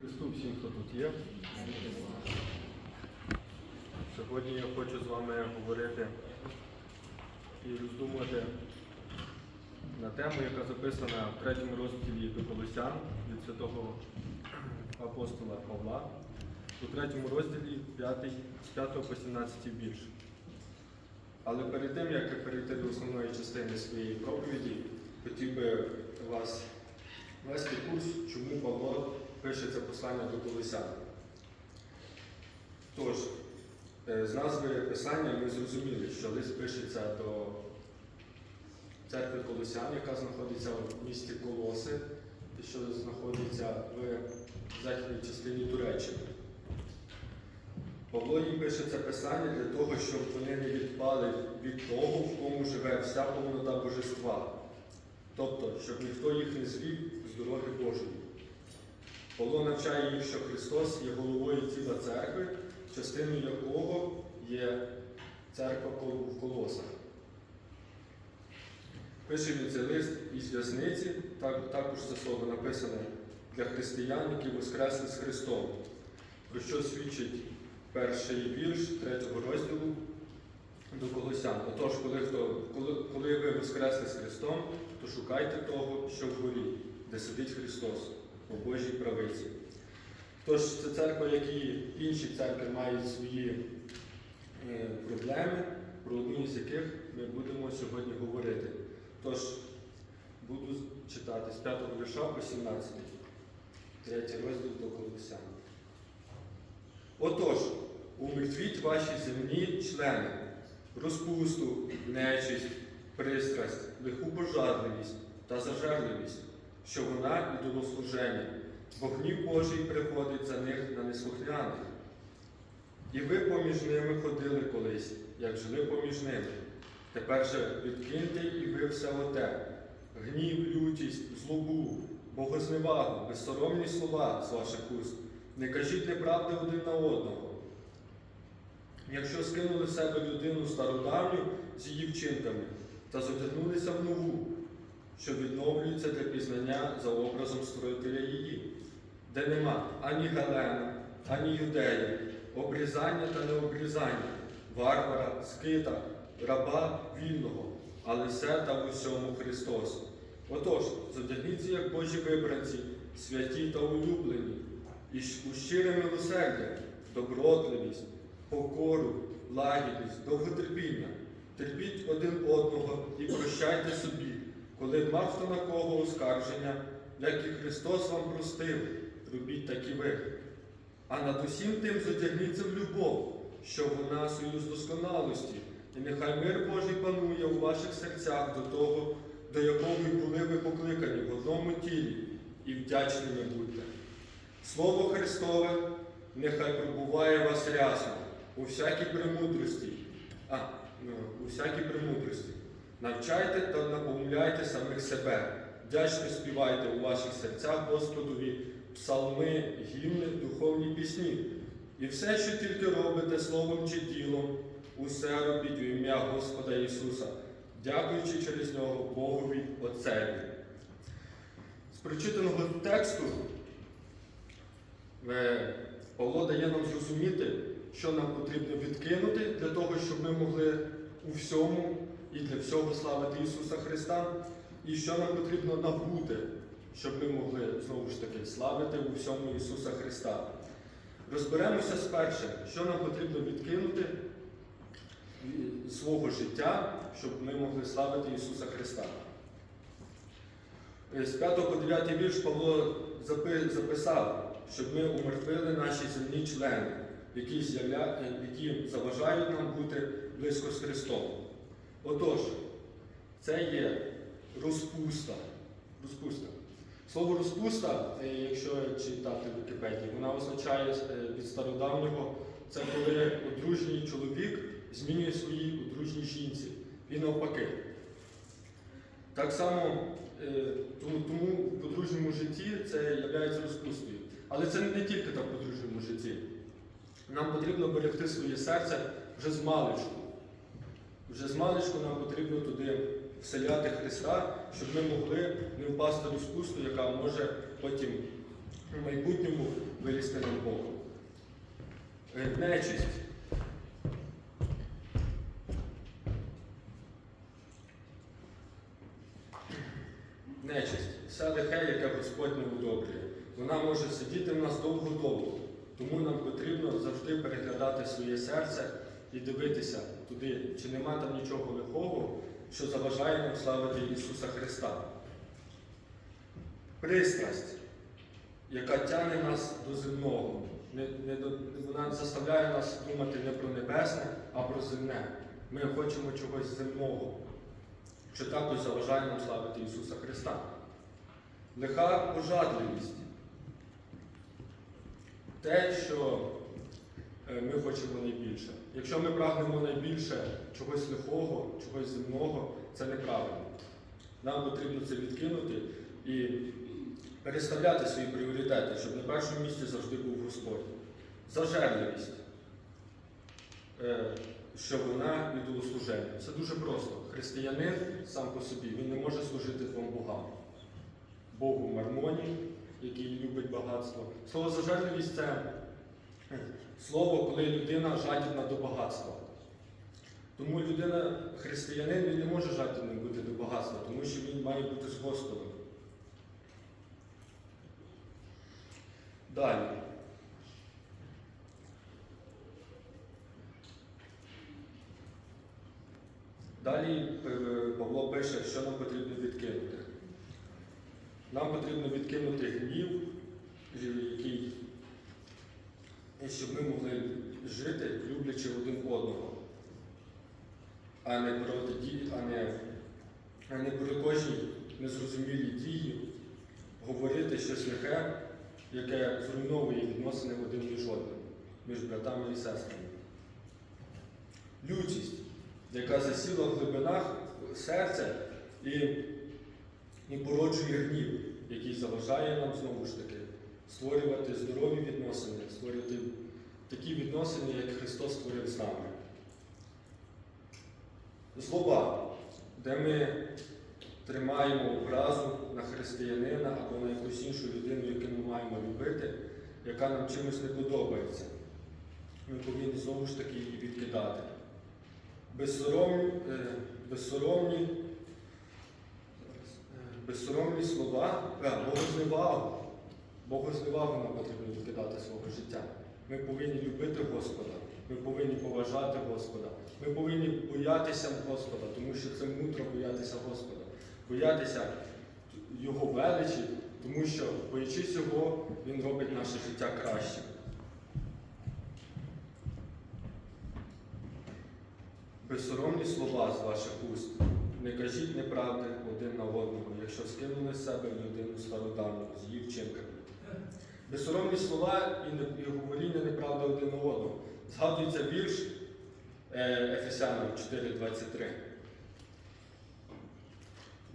Христу всім, хто тут є. Сьогодні я хочу з вами говорити і роздумувати на тему, яка записана в третьому розділі до Колосян від святого апостола Павла, у третьому розділі 5, з 5 по 17 вірш. Але перед тим, як перейти до основної частини своєї проповіді, хотів би вас вести курс, чому Павло пише це послання до Колосян. Тож, е, з назви писання ми зрозуміли, що лист пишеться до церкви Колосян, яка знаходиться в місті Колоси, що знаходиться в західній частині Туреччини. Павло їм пише це писання для того, щоб вони не відпали від того, в кому живе вся повнота божества. Тобто, щоб ніхто їх не звів з дороги Божої. Павло навчає їх, що Христос є головою тіла церкви, частиною якого є церква в колосах. Пише він цей лист із в'язниці, так, також це слово написане для християн, які воскресли з Христом, про що свідчить перший вірш третього розділу до Колосян. Отож, коли, хто, коли, коли ви воскресли з Христом, то шукайте того, що вгорі, де сидить Христос у Божій правиці. Тож це церква, як і інші церкви мають свої е, проблеми, про одну з яких ми будемо сьогодні говорити. Тож буду читати з 5 вірша по 17, третій розділ до Колосян. Отож, умертвіть ваші земні члени, розпусту, нечисть, пристрасть, лиху пожадливість та зажерливість, що вона ідолослуження, бо гнів Божий приходить за них на неслухняних. І ви поміж ними ходили колись, як жили поміж ними. Тепер же відкиньте і ви все оте, гнів, лютість, злобу, богозневагу, безсоромні слова з ваших уст. Не кажіть неправди один на одного. Якщо скинули в себе людину стародавню з її вчинками та задягнулися в нову, що відновлюється для пізнання за образом строїтеля її, де нема ані Галена, ані юдея, обрізання та необрізання, варвара, скита, раба вільного, але все та в усьому Христос. Отож, задягніться, як Божі вибранці, святі та улюблені, і у щире милосердя, добротливість, покору, лагідність, довготерпіння. Терпіть один одного і прощайте собі, коли мав на кого оскарження, як і Христос вам простив, робіть так і ви. А над усім тим задягніться в любов, що вона союз досконалості, і нехай мир Божий панує у ваших серцях до того, до якого ви були ви покликані в одному тілі, і вдячними будьте. Слово Христове нехай пробуває вас рясно у всякій премудрості, а, ну, у всякій премудрості. Навчайте та наповняйте самих себе, вдячно співайте у ваших серцях Господові псалми, гімни, духовні пісні. І все, що тільки робите словом чи ділом, усе робіть у ім'я Господа Ісуса, дякуючи через нього Богові Отцеві. З прочитаного тексту е, Павло дає нам зрозуміти, що нам потрібно відкинути для того, щоб ми могли у всьому і для всього славити Ісуса Христа, і що нам потрібно набути, щоб ми могли знову ж таки славити у всьому Ісуса Христа. Розберемося спершу, що нам потрібно відкинути свого життя, щоб ми могли славити Ісуса Христа. З 5 по 9 вірш Павло записав, щоб ми умертвили наші земні члени, які, заважають нам бути близько з Христом. Отож, це є розпуста. розпуста. Слово розпуста, е, якщо читати в Вікіпедії, вона означає е, від стародавнього, це коли одружній чоловік змінює своїй одружній жінці. І навпаки. Так само, е, тому в подружньому житті це є розпустою. Але це не тільки так в подружньому житті. Нам потрібно берегти своє серце вже з маличку. Вже з маличку нам потрібно туди вселяти Христа, щоб ми могли не впасти в розпусту, яка може потім в майбутньому вилізти над Богом. Е, Нечисть. Нечисть. Все лихе, яке Господь не удобрює. Вона може сидіти в нас довго-довго. Тому нам потрібно завжди переглядати своє серце і дивитися туди, чи нема там нічого лихого, що заважає нам славити Ісуса Христа. Пристрасть, яка тягне нас до земного. Не, не вона заставляє нас думати не про небесне, а про земне. Ми хочемо чогось земного, що також заважає нам славити Ісуса Христа. Лиха пожадливість. Те, що ми хочемо найбільше. Якщо ми прагнемо найбільше чогось лихого, чогось земного, це неправильно. Нам потрібно це відкинути і переставляти свої пріоритети, щоб на першому місці завжди був Господь. Зажерливість, е, що вона ідолослуження. Це дуже просто. Християнин сам по собі він не може служити двом богам. Богу Мармоні, який любить багатство. Слово зажерливість це е, слово, коли людина жадібна до багатства. Тому людина, християнин, він не може жадібним бути до багатства, тому що він має бути з Господом. Далі. Далі е, Павло пише, що нам потрібно відкинути. Нам потрібно відкинути гнів, який, і щоб ми могли жити, люблячи один одного, а не проти дій, а не, а не про кожній незрозумілі дії говорити щось лихе, яке зруйновує відносини один між одним, між братами і сестрами. Лютість, яка засіла в глибинах серця і, і породжує гнів, який заважає нам знову ж таки створювати здорові відносини, створювати такі відносини, як Христос створив з нами. Злоба, де ми тримаємо образу на християнина або на якусь іншу людину, яку ми маємо любити, яка нам чимось не подобається. Ми повинні знову ж таки її відкидати. Безсоромні, е, безсоромні, е, безсоромні слова, а, богозневагу. Богозневагу нам потрібно відкидати свого життя. Ми повинні любити Господа, ми повинні поважати Господа, ми повинні боятися Господа, тому що це мудро боятися Господа, боятися Його величі, тому що, боячись Його, Він робить наше життя кращим. Безсоромні слова з ваших уст. Не кажіть неправди один на одного, якщо скинули з себе людину стародавню з її вчинками. Безсоромні слова і, говоріння неправди один одного. Згадується вірш е, Ефесянам 4.23,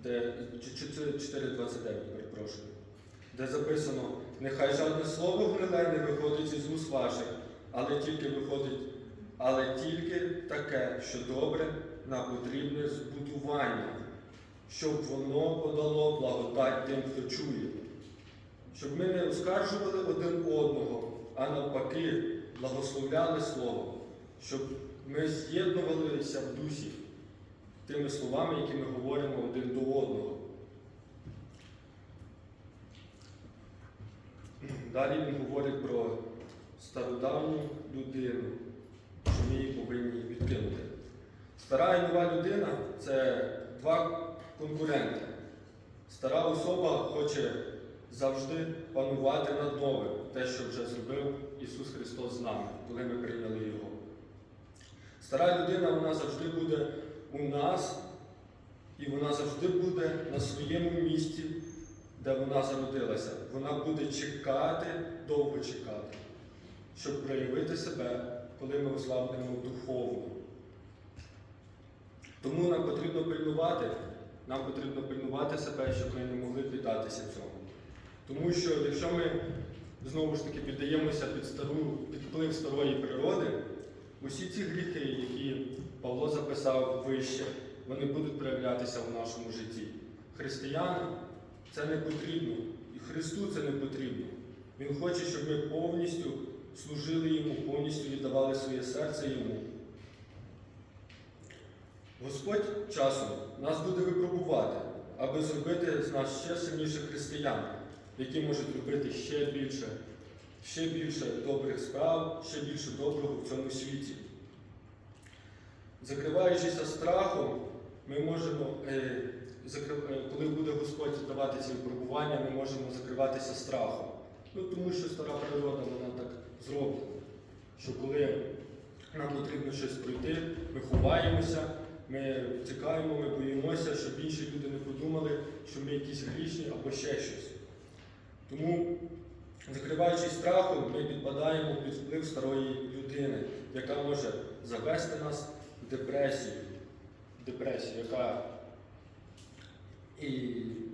де чи- чи це 4.29, перепрошую, де записано, нехай жодне слово гниле не виходить із уст ваших, але тільки виходить, але тільки таке, що добре на потрібне збудування, щоб воно подало благодать тим, хто чує щоб ми не оскаржували один одного, а навпаки, благословляли Слово, щоб ми з'єднувалися в дусі тими словами, які ми говоримо один до одного. Далі він говорить про стародавню людину, що ми її повинні відкинути. Стара і нова людина це два конкуренти. Стара особа хоче завжди панувати над новим, те, що вже зробив Ісус Христос з нами, коли ми прийняли Його. Стара людина вона завжди буде у нас, і вона завжди буде на своєму місці, де вона зародилася. Вона буде чекати, довго чекати, щоб проявити себе, коли ми ослабнемо духовно. Тому нам потрібно пильнувати, нам потрібно пильнувати себе, щоб ми не могли піддатися цьому. Тому що якщо ми знову ж таки піддаємося під, стару, під вплив старої природи, усі ці гріхи, які Павло записав вище, вони будуть проявлятися в нашому житті. Християнам це не потрібно, і Христу це не потрібно. Він хоче, щоб ми повністю служили йому, повністю віддавали своє серце йому. Господь часом нас буде випробувати, аби зробити з нас ще сильніших християн, які можуть робити ще більше, ще більше добрих справ, ще більше доброго в цьому світі. Закриваючися страхом, ми можемо, е, е, коли буде Господь давати ці випробування, ми можемо закриватися страхом. Ну, тому що стара природа вона так зроблена, що коли нам потрібно щось пройти, ми ховаємося, ми тікаємо, ми боїмося, щоб інші люди не подумали, що ми якісь грішні або ще щось. Тому, закриваючись страхом, ми підпадаємо під вплив старої людини, яка може завести нас в депресію, депресію, яка і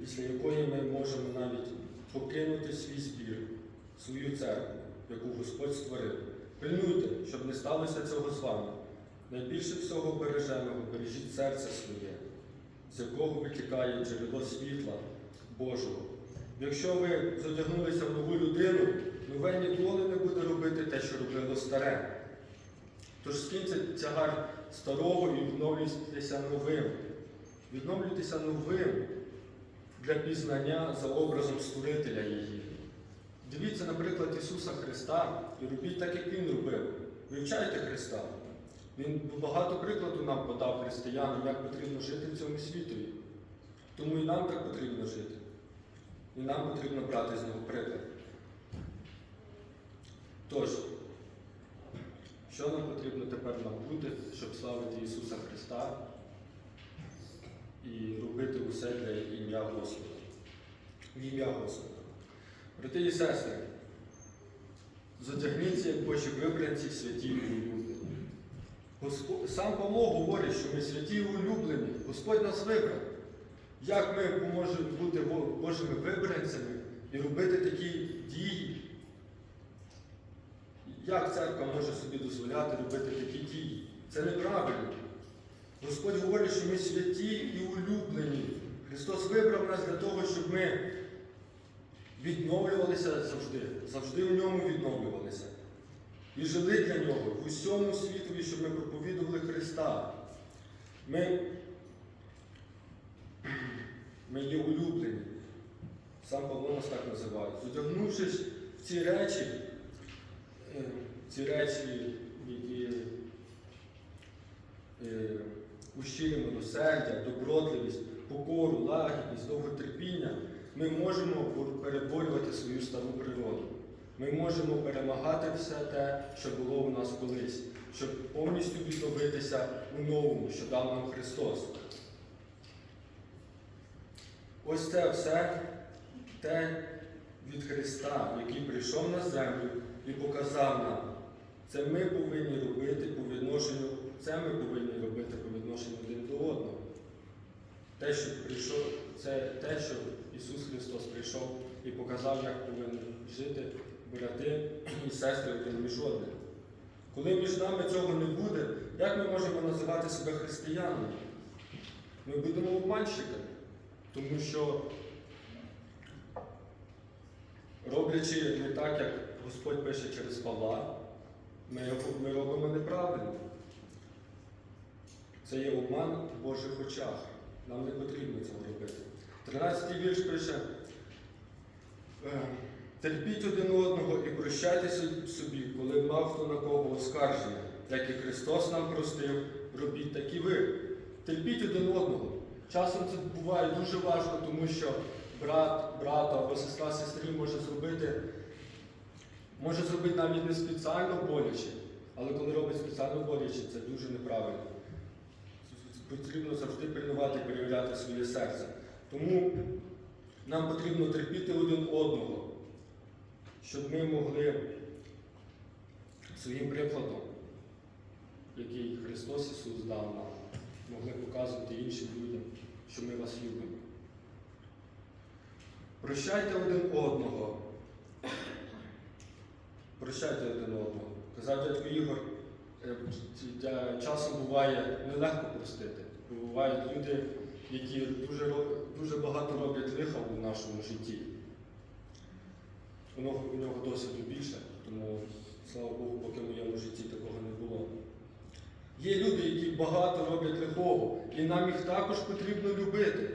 після якої ми можемо навіть покинути свій збір, свою церкву, яку Господь створив. Пильнуйте, щоб не сталося цього з вами. Найбільше всього береженого бережіть серце своє, з якого витікає джерело світла Божого. Якщо ви задягнулися в нову людину, нове ніколи не буде робити те, що робило старе. Тож скиньте тягар старого і відновлюйтеся новим. Відновлюйтеся новим для пізнання за образом Створителя її. Дивіться, наприклад, Ісуса Христа і робіть так, як Він робив. Вивчайте Христа. Він багато прикладу нам подав християнам, як потрібно жити в цьому світові. Тому і нам так потрібно жити. І нам потрібно брати з нього приклад. Тож, що нам потрібно тепер набути, щоб славити Ісуса Христа і робити усе для ім'я Господа? В ім'я Господа. Брати і сестри, задягніться, як Божі вибранці, святі і улюблені. Сам Павло говорить, що ми святі і улюблені. Господь нас вибрав. Як ми можемо бути Божими вибранцями і робити такі дії? Як церква може собі дозволяти робити такі дії? Це неправильно. Господь говорить, що ми святі і улюблені. Христос вибрав нас для того, щоб ми відновлювалися завжди, завжди в ньому відновлювалися. І жили для нього в усьому світові, щоб ми проповідували Христа. Ми, ми є улюблені. Сам Павло нас так називає. Задягнувшись в ці речі, е, ці речі, які е, ущирі милосердя, добротливість, покору, лагідність, довготерпіння, ми можемо переборювати свою стару природу. Ми можемо перемагати все те, що було у нас колись, щоб повністю відновитися у новому, що дав нам Христос. Ось це все те від Христа, який прийшов на землю і показав нам. Це ми повинні робити по відношенню, це ми повинні робити по відношенню один до одного. Те, що прийшов, це те, що Ісус Христос прийшов і показав, як повинні жити брати і сестри один між одним. Коли між нами цього не буде, як ми можемо називати себе християнами? Ми будемо обманщиками, тому що, роблячи не так, як Господь пише через Павла, ми, ми робимо неправильно. Це є обман в Божих очах. Нам не потрібно цього робити. 13 вірш пише. е, Терпіть один одного і прощайте собі, коли мав хто на кого оскарження, як і Христос нам простив, робіть так і ви. Терпіть один одного. Часом це буває дуже важко, тому що брат, брату або сестра сестрі може зробити, може зробити навіть не спеціально боляче, але коли робить спеціально боляче, це дуже неправильно. Потрібно завжди пильнувати перевіряти своє серце. Тому нам потрібно терпіти один одного, щоб ми могли своїм прикладом, який Христос Ісус дав нам, могли показувати іншим людям, що ми вас любимо. Прощайте один одного. Прощайте один одного. Казав дядько Ігор, е, часом буває нелегко простити. Бувають люди, які дуже, дуже багато роблять лиха у нашому житті. у нього, у нього досвіду більше, тому слава Богу, поки в моєму житті такого не було. Є люди, які багато роблять лихого, і нам їх також потрібно любити.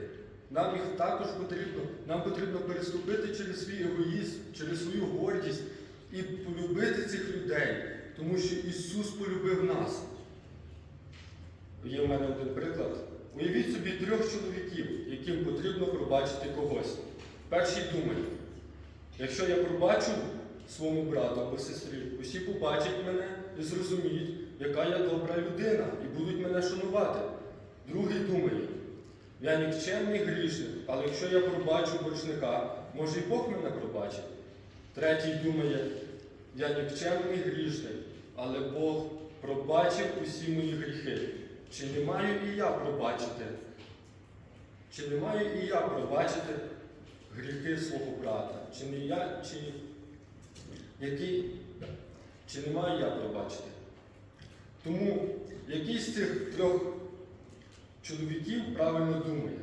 Нам їх також потрібно, нам потрібно переступити через свій егоїзм, через свою гордість і полюбити цих людей, тому що Ісус полюбив нас. Є в мене один приклад. Уявіть собі трьох чоловіків, яким потрібно пробачити когось. Перший думає, якщо я пробачу своєму брату або сестрі, усі побачать мене і зрозуміють, яка я добра людина, і будуть мене шанувати. Другий думає, я нікчемний грішник, але якщо я пробачу боржника, може і Бог мене пробачить. Третій думає, я нікчемний грішник, але Бог пробачив усі мої гріхи. Чи не маю і я пробачити? Чи не маю і я пробачити гріхи свого брата? Чи не я, чи який, чи не маю я пробачити? Тому який з цих трьох чоловіків правильно думає?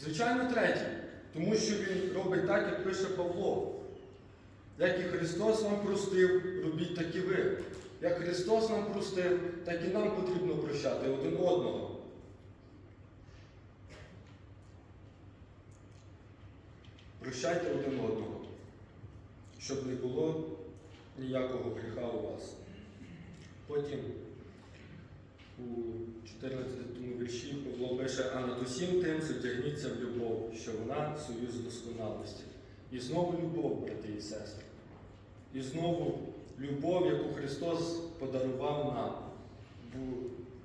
Звичайно, третій, тому що він робить так, як пише Павло. Як і Христос вам простив, робіть так і ви. Як Христос нам простив, так і нам потрібно прощати один одного. Прощайте один одного, щоб не було ніякого гріха у вас. Потім у 14 вірші Павло пише, а над усім тим затягніться в любов, що вона союз досконалості. І знову любов, брати і сестри. І знову любов, яку Христос подарував нам,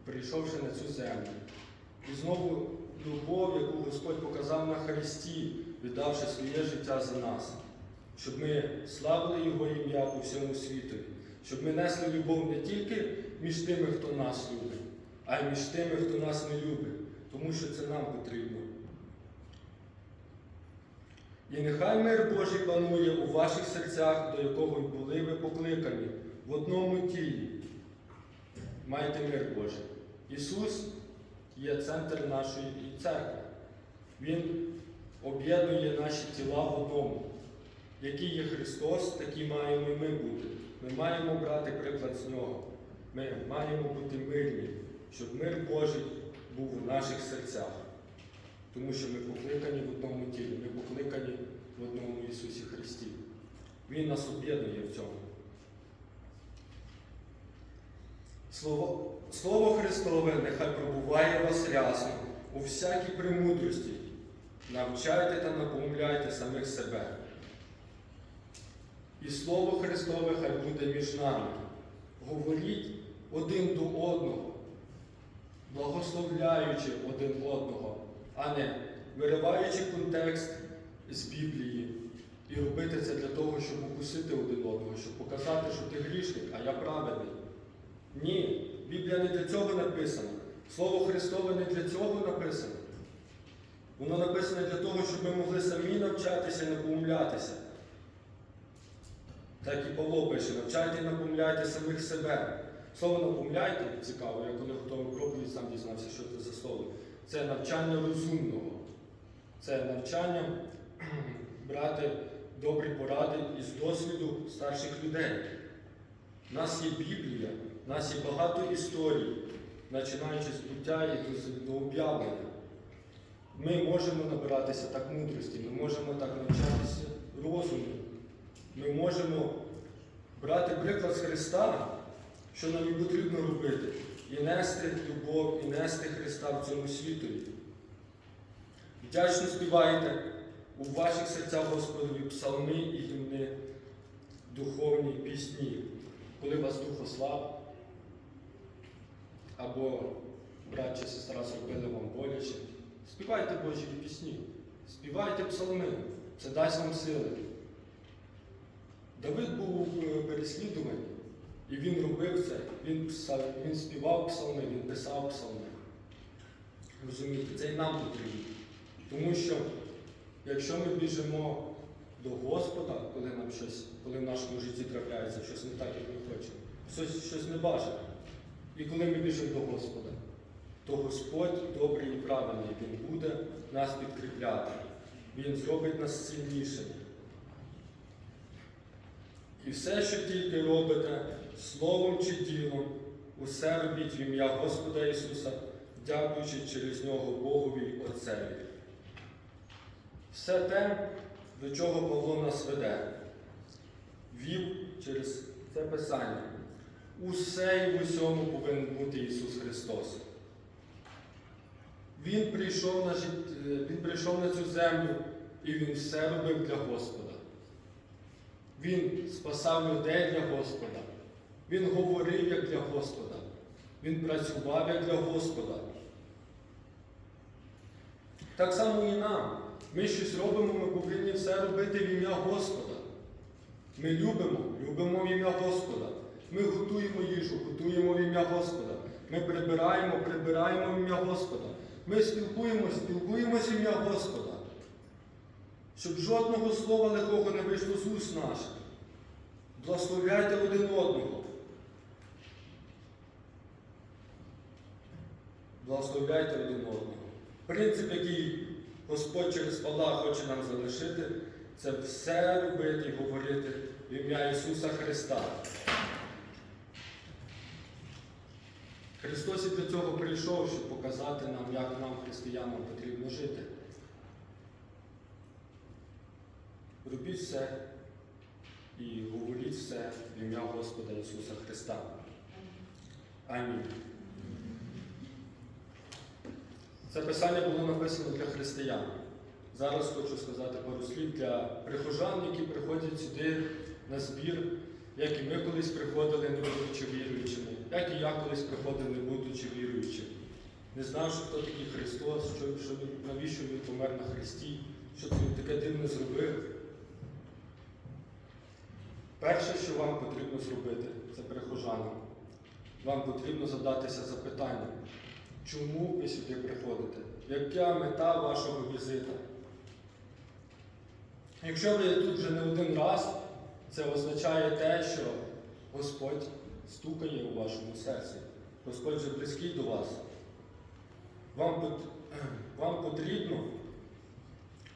прийшовши на цю землю. І знову любов, яку Господь показав на Христі, віддавши своє життя за нас, щоб ми славили Його ім'я по всьому світу, щоб ми несли любов не тільки між тими, хто нас любить, а й між тими, хто нас не любить, тому що це нам потрібно. І нехай мир Божий панує у ваших серцях, до якого були ви покликані в одному тілі. Майте мир Божий. Ісус є центр нашої церкви. Він об'єднує наші тіла в одному. Який є Христос, такі маємо і ми бути. Ми маємо брати приклад з нього. Ми маємо бути мирні, щоб мир Божий був у наших серцях. Тому що ми покликані в одному тілі, ми покликані в одному Ісусі Христі. Він нас об'єднує в цьому. Слово, Слово Христове нехай пробуває вас рясно у всякій премудрості. Навчайте та напомляйте самих себе. І Слово Христове хай буде між нами. Говоріть один до одного, благословляючи один одного, а не вириваючи контекст з Біблії і робити це для того, щоб укусити один одного, щоб показати, що ти грішник, а я праведний. Ні, Біблія не для цього написана. Слово Христове не для цього написано. Воно написане для того, щоб ми могли самі навчатися і напомлятися. Так і Павло пише, навчайте і напомляйте самих себе. Слово напомляйте, цікаво, я коли готовий проповідь, сам дізнався, що це за слово. Це навчання розумного. Це навчання брати добрі поради із досвіду старших людей. У нас є Біблія, у нас є багато історій, починаючи з буття і до, об'явлення. Ми можемо набиратися так мудрості, ми можемо так навчатися розуму. Ми можемо брати приклад з Христа, що нам і потрібно робити, і нести любов, і нести Христа в цьому світові. Вдячно співайте у ваших серцях Господові псалми і гімни, духовні пісні, коли вас дух ослаб, або брат чи сестра зробили вам боляче. Співайте Божі пісні, співайте псалми, це дасть вам сили. Давид був е, переслідуваний, і він робив це, він, він співав псалми, він писав псалми. Розумієте, це і нам потрібно. Тому що якщо ми біжимо до Господа, коли нам щось, коли в нашому житті трапляється щось не так, як ми хочемо, щось, щось небажане. І коли ми біжимо до Господа, то Господь добрий і правильний, Він буде нас підкріпляти. Він зробить нас сильнішими. І все, що тільки робите, словом чи ділом, усе робіть в ім'я Господа Ісуса, дякуючи через нього Богові й Отцеві. Все те, до чого Павло нас веде, вів через це Писання. Усе і в усьому повинен бути Ісус Христос. Він прийшов на, жит... він прийшов на цю землю і Він все робив для Господа. Він спасав людей для Господа. Він говорив як для Господа. Він працював як для Господа. Так само і нам. Ми щось робимо, ми повинні все робити в ім'я Господа. Ми любимо, любимо в ім'я Господа. Ми готуємо їжу, готуємо в ім'я Господа. Ми прибираємо, прибираємо в ім'я Господа. Ми спілкуємося, спілкуємося в ім'я Господа. Щоб жодного слова лихого не вийшло з уст наших. Благословляйте один одного. Благословляйте один одного. Принцип, який Господь через Павла хоче нам залишити, це все робити і говорити в ім'я Ісуса Христа. Христос і для цього прийшов, щоб показати нам, як нам, християнам, потрібно жити. Робіть все і говоріть все в ім'я Господа Ісуса Христа. Амінь. Це писання було написано для християн. Зараз хочу сказати пару слів для прихожан, які приходять сюди на збір, як і ми колись приходили, не будучи віруючими, як і я колись приходив, не будучи віруючим. Не знавши, хто такий Христос, що, що, навіщо Він помер на Христі, що Він таке дивне зробив. Перше, що вам потрібно зробити, це прихожанам. Вам потрібно задатися запитанням, чому ви сюди приходите? Яка мета вашого візита? Якщо ви тут вже не один раз, це означає те, що Господь стукає у вашому серці. Господь вже близький до вас. Вам, вам потрібно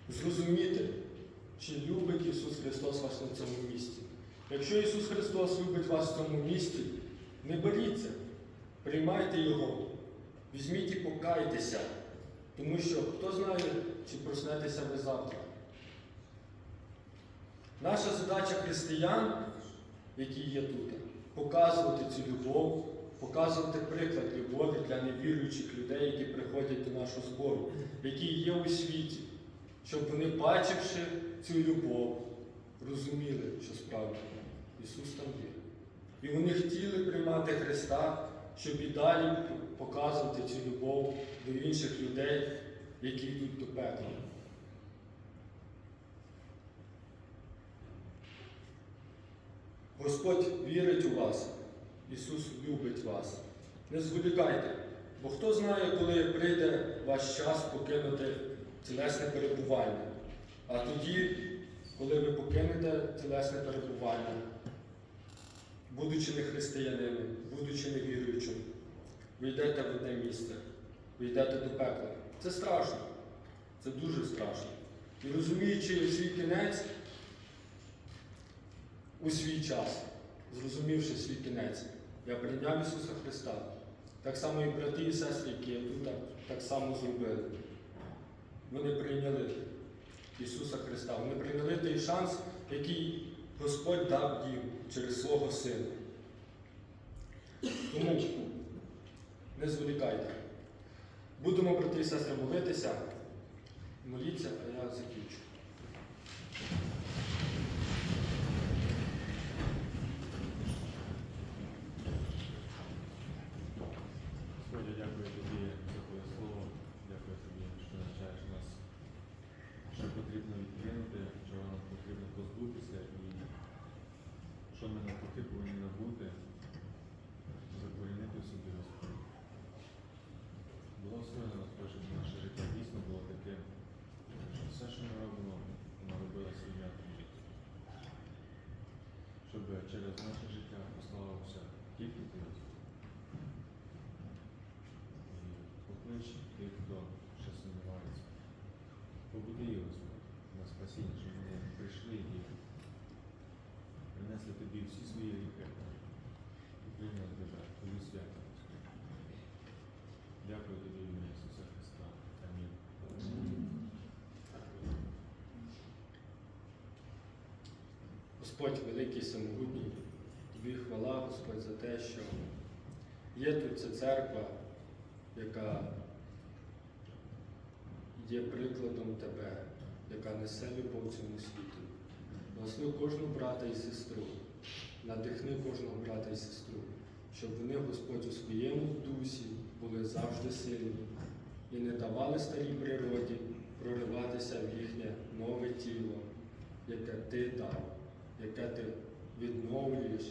зрозуміти, чи любить Ісус Христос вас на цьому місці. Якщо Ісус Христос любить вас в цьому місці, не боріться, приймайте Його, візьміть і покайтеся, тому що хто знає, чи проснетеся ви завтра. Наша задача християн, які є тут, показувати цю любов, показувати приклад любові для невіруючих людей, які приходять до нашого збору, які є у світі, щоб вони, бачивши цю любов, розуміли, що справді Ісус там є. І вони хотіли приймати Христа, щоб і далі показувати цю любов до інших людей, які йдуть до пекла. Господь вірить у вас, Ісус любить вас. Не зволікайте, бо хто знає, коли прийде ваш час покинути тілесне перебування. А тоді, коли ви покинете тілесне перебування, будучи не християнами, будучи невіруючим, ви йдете в одне місце, ви йдете до пекла. Це страшно, це дуже страшно. І розуміючи свій кінець, у свій час, зрозумівши свій кінець, я прийняв Ісуса Христа. Так само і брати і сестри, які є тут, так само зробили. Вони прийняли Ісуса Христа. Вони прийняли той шанс, який Господь дав їм через свого Сина. Тому не зволікайте. Будемо, брати і сестри, молитися. Моліться, а я закінчу. Господи, дякую тобі за твоє слово. Дякую тобі, що навчаєш нас, що потрібно відкинути, чого нам потрібно позбутися і що ми навпаки повинні набути, закорінити в собі Господь. Благослови нас, Боже, щоб наше життя дійсно було таке, що все, що ми робимо, воно робилося в ім'я Тобі. Щоб через наше життя прославився тільки Ти, поклич тих, хто ще сумнівається. Побуди Господь, на спасіння, щоб вони прийшли і принесли тобі всі свої гріхи і прийняли тебе, святу. Господи. Дякую тобі, в ім'я Ісуса Христа. Амінь. Господь великий самогутній, тобі хвала, Господь, за те, що є тут ця церква, яка є прикладом тебе, яка несе любов цьому світу. Благослови кожного брата і сестру, надихни кожного брата і сестру, щоб вони, Господь, у своєму дусі були завжди сильні і не давали старій природі прориватися в їхнє нове тіло, яке ти дав яке ти відновлюєш,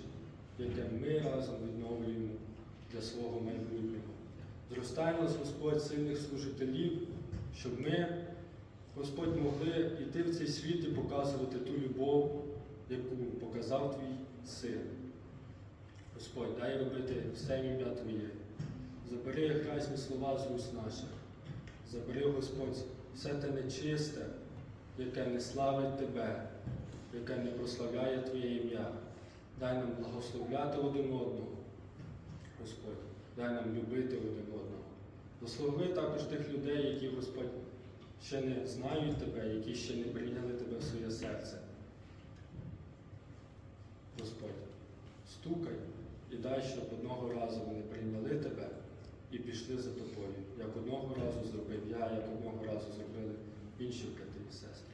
яке ми разом відновлюємо для свого майбутнього. Зростай нас, Господь, сильних служителів, щоб ми, Господь, могли йти в цей світ і показувати ту любов, яку показав твій син. Господь, дай робити все ім'я Твоє. Забери грязні слова з уст наших. Забери, Господь, все те нечисте, яке не славить Тебе, яке не прославляє Твоє ім'я. Дай нам благословляти один одного, Господь, дай нам любити один одного. Благослови також тих людей, які, Господь, ще не знають Тебе, які ще не прийняли Тебе в своє серце. Господь, стукай і дай, щоб одного разу вони прийняли Тебе і пішли за тобою, як одного разу зробив я, як одного разу зробили інші брати і сестри.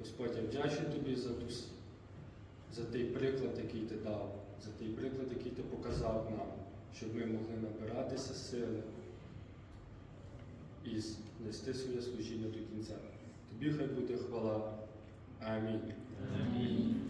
Господь, я вдячний тобі за, за той приклад, який ти дав, за той приклад, який ти показав нам, щоб ми могли набиратися сили і нести своє служіння до кінця. Тобі хай буде хвала. Амінь. Амінь.